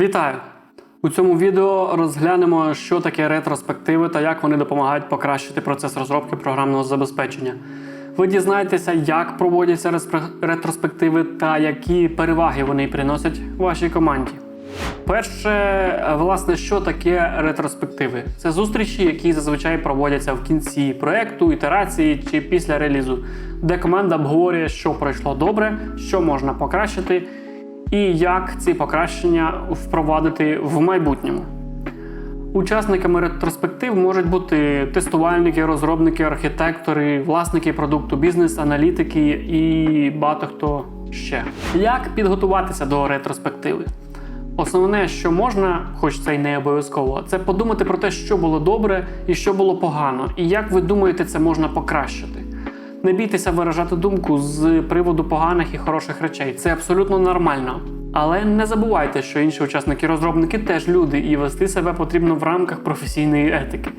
Вітаю! У цьому відео розглянемо, що таке ретроспективи та як вони допомагають покращити процес розробки програмного забезпечення. Ви дізнаєтеся, як проводяться ретроспективи та які переваги вони приносять вашій команді. Перше, власне, що таке ретроспективи? Це зустрічі, які зазвичай проводяться в кінці проекту, ітерації чи після релізу, де команда обговорює, що пройшло добре, що можна покращити, і як ці покращення впровадити в майбутньому. Учасниками ретроспектив можуть бути тестувальники, розробники, архітектори, власники продукту, бізнес-аналітики і багато хто ще. Як підготуватися до ретроспективи? Основне, що можна, хоч це й не обов'язково, це подумати про те, що було добре і що було погано, і як ви думаєте, це можна покращити. Не бійтеся виражати думку з приводу поганих і хороших речей. Це абсолютно нормально. Але не забувайте, що інші учасники-розробники теж люди, і вести себе потрібно в рамках професійної етики.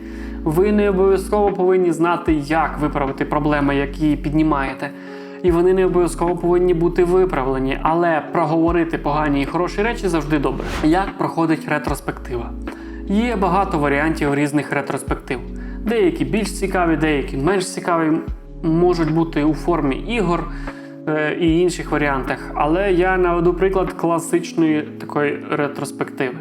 Ви не обов'язково повинні знати, як виправити проблеми, які піднімаєте. І вони не обов'язково повинні бути виправлені, але проговорити погані і хороші речі завжди добре. Як проходить ретроспектива? Є багато варіантів різних ретроспектив. Деякі більш цікаві, деякі менш цікаві, можуть бути у формі ігор е, і інших варіантах. Але я наведу приклад класичної такої ретроспективи.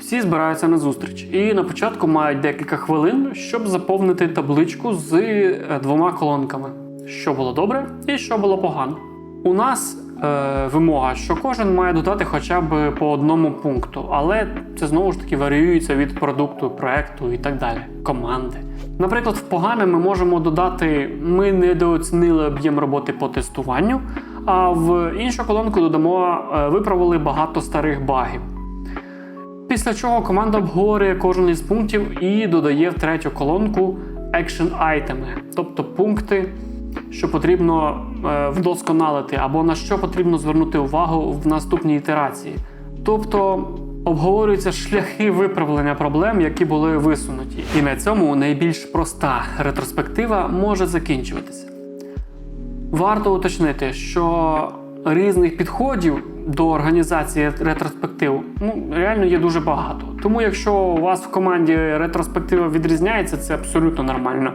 Всі збираються на зустріч і на початку мають декілька хвилин, щоб заповнити табличку з е, двома колонками: що було добре і що було погано. У нас е, вимога, що кожен має додати хоча б по одному пункту, але це знову ж таки варіюється від продукту, проекту і так далі, команди. Наприклад, в погане ми можемо додати: ми недооцінили об'єм роботи по тестуванню, а в іншу колонку додамо е, виправили багато старих багів. Після чого команда обговорює кожен із пунктів і додає в третю колонку action айтеми, тобто пункти, що потрібно вдосконалити, або на що потрібно звернути увагу в наступній ітерації. Тобто обговорюються шляхи виправлення проблем, які були висунуті. І на цьому найбільш проста ретроспектива може закінчуватися. Варто уточнити, що різних підходів до організації ретроспектив ну, реально є дуже багато. Тому, якщо у вас в команді ретроспектива відрізняється, це абсолютно нормально,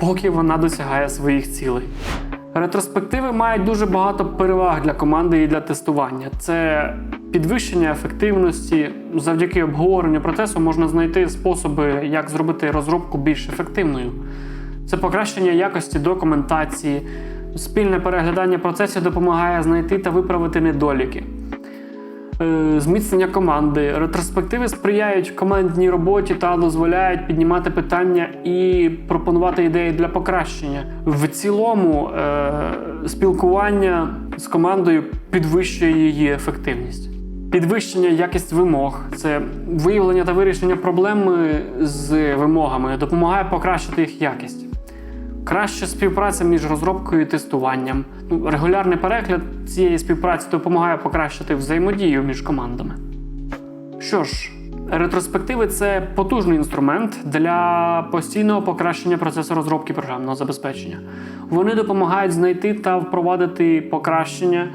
поки вона досягає своїх цілей. Ретроспективи мають дуже багато переваг для команди і для тестування. Це підвищення ефективності. Завдяки обговоренню процесу можна знайти способи, як зробити розробку більш ефективною. Це покращення якості документації, спільне переглядання процесів допомагає знайти та виправити недоліки. Е, Зміцнення команди. Ретроспективи сприяють командній роботі та дозволяють піднімати питання і пропонувати ідеї для покращення. В цілому е, спілкування з командою підвищує її ефективність. Підвищення якість вимог це виявлення та вирішення проблеми з вимогами допомагає покращити їх якість. Краща співпраця між розробкою і тестуванням. Ну, регулярний перегляд цієї співпраці допомагає покращити взаємодію між командами. Що ж, ретроспективи це потужний інструмент для постійного покращення процесу розробки програмного забезпечення. Вони допомагають знайти та впровадити покращення,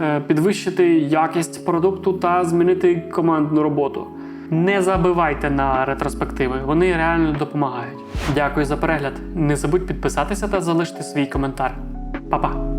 е, підвищити якість продукту та змінити командну роботу. Не забивайте на ретроспективи, вони реально допомагають. Дякую за перегляд. Не забудь підписатися та залишити свій коментар. Па-па!